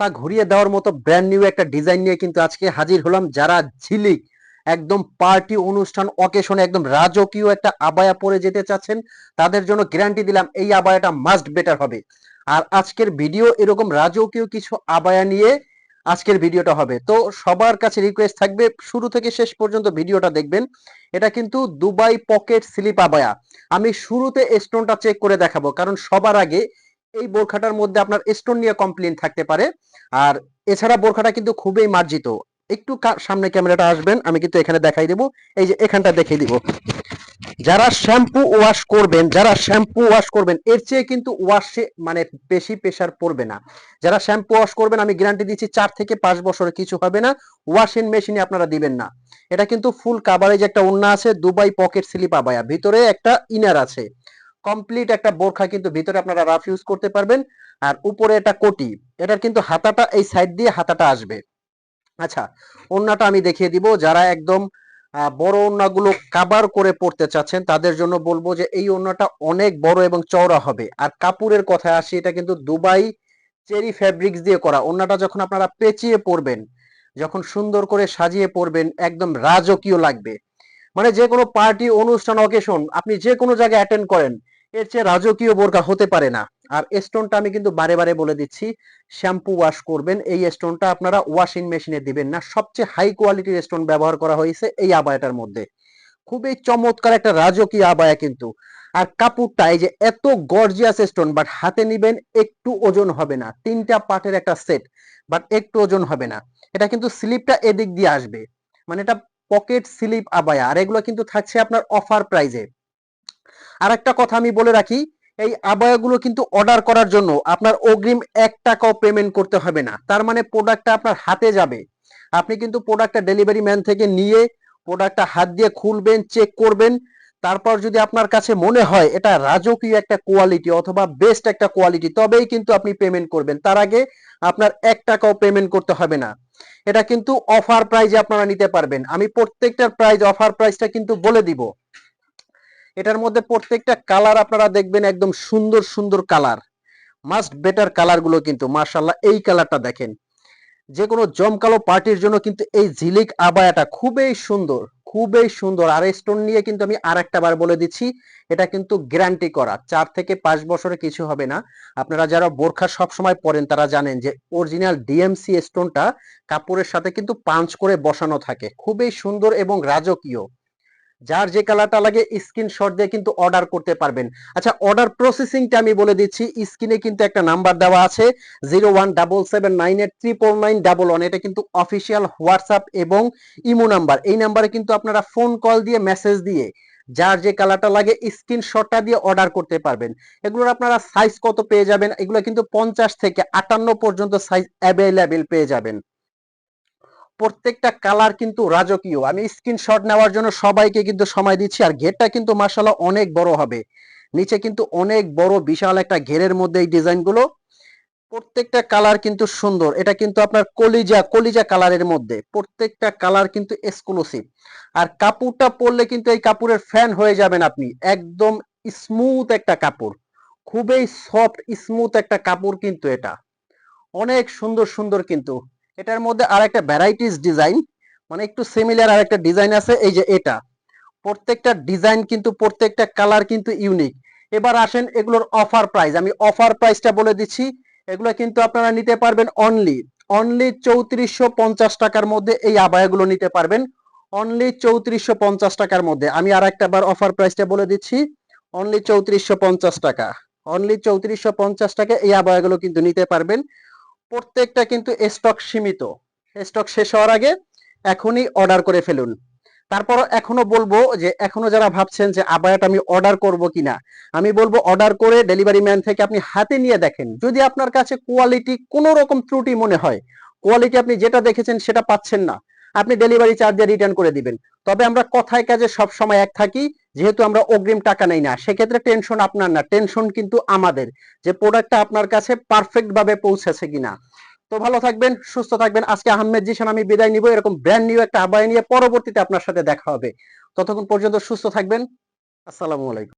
মাথা ঘুরিয়ে দেওয়ার মতো ব্র্যান্ড নিউ একটা ডিজাইন নিয়ে কিন্তু আজকে হাজির হলাম যারা ঝিলিক, একদম পার্টি অনুষ্ঠান অকেশনে একদম রাজকীয় একটা আবায়া পরে যেতে চাচ্ছেন, তাদের জন্য গ্যারান্টি দিলাম এই আবায়াটা মাস্ট বেটার হবে। আর আজকের ভিডিও এরকম রাজকীয় কিছু আবায়া নিয়ে আজকের ভিডিওটা হবে। তো সবার কাছে রিকোয়েস্ট থাকবে, শুরু থেকে শেষ পর্যন্ত ভিডিওটা দেখবেন। এটা কিন্তু দুবাই পকেট স্লিপ আবায়া। আমি শুরুতে স্টোনটা চেক করে দেখাবো, কারণ সবার আগে এই বোরখাটার মধ্যে আপনার স্টোন নিয়ে কমপ্লেন থাকতে পারে। আর এছাড়া বোরখাটা কিন্তু খুবই মার্জিত। একটু সামনে ক্যামেরাটা আসবেন, আমি কিন্তু এখানে দেখাই দেবো। এই যে এখানটা দেখিয়ে দিব। যারা শ্যাম্পু ওয়াশ করবেন, যারা শ্যাম্পু ওয়াশ করবেন, এর চেয়ে কিন্তু ওয়াশে মানে বেশি প্রেশার পড়বে না। যারা শ্যাম্পু ওয়াশ করবেন, আমি গ্যারান্টি দিচ্ছি চার থেকে পাঁচ বছরে কিছু হবে না। ওয়াশিং মেশিনে আপনারা দিবেন না। এটা কিন্তু ফুল কাভারেজ একটা ওন্না আছে দুবাই পকেট স্লিপ আবায়া ভিতরে একটা ইনার আছে। কমপ্লিট একটা বোরখা কিন্তু ভিতরে আপনারা রাফ ইউজ করতে পারবেন। আর উপরে এটা কোটি। এটার কিন্তু হাতাটা এই সাইড দিয়ে হাতাটা আসবে। আচ্ছা ওন্নাটা আমি দেখিয়ে দিব। যারা একদম বড় ওন্নাগুলো কাবার করে পড়তে চাচ্ছেন, তাদের জন্য বলব যে এই ওন্নাটা অনেক বড় এবং চওড়া হবে। আর কাপড়ের কথায় আসি, এটা কিন্তু দুবাই চেরি ফ্যাব্রিক্স দিয়ে করা। ওন্নাটা যখন আপনারা পেঁচিয়ে পরবেন, যখন সুন্দর করে সাজিয়ে পরবেন, একদম রাজকীয় লাগবে। মানে যে কোনো পার্টি অনুষ্ঠান অকেশন আপনি যে কোনো জায়গায় অ্যাটেন্ড করেন এর চেয়ে রাজকীয় বোরকা হতে পারে না। আর স্টোনটা আমি কিন্তু বারে বারে বলে দিচ্ছি শ্যাম্পু ওয়াশ করবেন। এই স্টোনটা আপনারা ওয়াশিং মেশিনে দিবেন না। সবচেয়ে হাই কোয়ালিটির স্টোন ব্যবহার করা হয়েছে এই আবায়াটার মধ্যে। খুবই চমৎকার একটা রাজকীয় আবায়া কিন্তু। আর কাপড়টা, এই যে এত গর্জিয়াস স্টোন বাট হাতে নিবেন একটু ওজন হবে না। তিনটা পার্টের একটা সেট বাট একটু ওজন হবে না। এটা কিন্তু স্লিপটা এদিক দিয়ে আসবে। মানে এটা পকেট স্লিপ আবায়া। আর এগুলো কিন্তু থাকছে আপনার অফার প্রাইজে আর একটা কথা আমি বলে রাখি, এই আবায়াগুলো কিন্তু অর্ডার করার জন্য আপনার অগ্রিম এক টাকাও পেমেন্ট করতে হবে না। তার মানে প্রোডাক্টটা আপনার হাতে যাবে। আপনি কিন্তু প্রোডাক্টটা ডেলিভারি ম্যান থেকে নিয়ে প্রোডাক্টটা হাত দিয়ে খুলবেন চেক করবেন। তারপর যদি আপনার কাছে মনে হয় এটা রাজকীয় একটা কোয়ালিটি অথবা বেস্ট একটা কোয়ালিটি তবেই কিন্তু আপনি পেমেন্ট করবেন। তার আগে আপনার এক টাকাও পেমেন্ট করতে হবে না। এটা কিন্তু অফার প্রাইজে আপনারা নিতে পারবেন। আমি প্রত্যেকটার প্রাইজ অফার প্রাইসটা কিন্তু বলে দিব। এটার মধ্যে প্রত্যেকটা কালার আপনারা দেখবেন একদম সুন্দর সুন্দর কালার মাস্ট বেটার কালারগুলো কিন্তু মার্শাল্লাহ এই কালারটা দেখেন। যে কোনো জমকালো পার্টির জন্য কিন্তু এই ঝিলিক আবায়াটা খুবই সুন্দর খুবই সুন্দর। আর স্টোন নিয়ে কিন্তু আমি আর বার বলে দিচ্ছি, এটা কিন্তু গ্যারান্টি করা। চার থেকে পাঁচ বছরে কিছু হবে না। আপনারা যারা বোরখা সব সময় পরেন, তারা জানেন যে অরিজিনাল ডিএমসি স্টোনটা কাপড়ের সাথে কিন্তু পাঞ্চ করে বসানো থাকে। খুবই সুন্দর এবং রাজকীয়। যার যে কালারটা লাগে স্ক্রিনশট দিয়ে কিন্তু অর্ডার করতে পারবেন। আচ্ছা অর্ডার প্রসেসিংটা আমি বলে দিচ্ছি স্ক্রিনে কিন্তু একটা নাম্বার দেওয়া আছে zero one double seven nine eight triple nine double one এটা কিন্তু অফিসিয়াল হোয়াটসঅ্যাপ এবং ইমো নাম্বার এই নাম্বারে কিন্তু আপনারা ফোন কল দিয়ে মেসেজ দিয়ে, যার যে কালারটা লাগে স্ক্রিনশটটা দিয়ে অর্ডার করতে পারবেন। এগুলোর আপনারা সাইজ কত পেয়ে যাবেন? এগুলো কিন্তু পঞ্চাশ থেকে আটান্ন পর্যন্ত সাইজ অ্যাভেলেবেল পেয়ে যাবেন। প্রত্যেকটা কালার কিন্তু রাজকীয়। আমি স্ক্রিনশট নেওয়ার জন্য সবাইকে কিন্তু সময় দিচ্ছি, আর ঘেরটা কিন্তু মার্শাল্লাহ অনেক বড় হবে। নিচে কিন্তু অনেক বড়, বিশাল একটা ঘেরের মধ্যে এই ডিজাইনগুলো। প্রত্যেকটা কালার কিন্তু সুন্দর। এটা কিন্তু আপনার কলিজা কলিজা কালারের মধ্যে। প্রত্যেকটা কালার কিন্তু এক্সক্লুসিভ আর কাপড়টা পরলে কিন্তু এই কাপড়ের ফ্যান হয়ে যাবেন আপনি। একদম স্মুথ একটা কাপড়। খুবই সফট স্মুথ একটা কাপড় কিন্তু এটা। অনেক সুন্দর সুন্দর কিন্তু। এটার মধ্যে আর একটা ভ্যারাইটিস ডিজাইন মানে একটু সিমিলার আর একটা ডিজাইন আছে, এই যে এটা। প্রত্যেকটা ডিজাইন কিন্তু, প্রত্যেকটা কালার কিন্তু ইউনিক এবার আসেন এগুলোর অফার প্রাইস আমি অফার প্রাইসটা বলে দিচ্ছি। এগুলো কিন্তু আপনারা নিতে পারবেন অনলি অনলি চৌত্রিশশো পঞ্চাশ টাকার মধ্যে এই আবায়াগুলো নিতে পারবেন। অনলি চৌত্রিশশো পঞ্চাশ টাকার মধ্যে। আমি আর একটা বার অফার প্রাইসটা বলে দিচ্ছি। অনলি চৌত্রিশশো পঞ্চাশ টাকা। অনলি চৌত্রিশশো পঞ্চাশ টাকা এই আবায়াগুলো কিন্তু নিতে পারবেন। প্রত্যেকটা কিন্তু স্টক সীমিত। স্টক শেষ হওয়ার আগে এখনই অর্ডার করে ফেলুন। তারপর এখনও বলব যে, এখনও যারা ভাবছেন যে আবায়াটা আমি অর্ডার করব কিনা, আমি বলব অর্ডার করে ডেলিভারি ম্যান থেকে আপনি হাতে নিয়ে দেখেন। যদি আপনার কাছে কোয়ালিটি কোনো রকম ত্রুটি মনে হয় কোয়ালিটি আপনি যেটা দেখেছেন সেটা পাচ্ছেন না আপনি ডেলিভারি চার্জ দিয়ে রিটার্ন করে দিবেন। তবে আমরা কথায় কাজে সব সময় এক থাকি, যেহেতু আমরা অগ্রিম টাকা নেই না। সেক্ষেত্রে টেনশন আপনার না। টেনশন কিন্তু আমাদের যে প্রোডাক্টটা আপনার কাছে পারফেক্ট ভাবে পৌঁছেছে কিনা। তো ভালো থাকবেন, সুস্থ থাকবেন। আজকে আহমেদ জিশান, আমি বিদায় নিব। এরকম ব্র্যান্ড নিউ একটা আবায় নিয়ে পরবর্তীতে আপনার সাথে দেখা হবে। ততক্ষণ পর্যন্ত সুস্থ থাকবেন। আসসালামু আলাইকুম।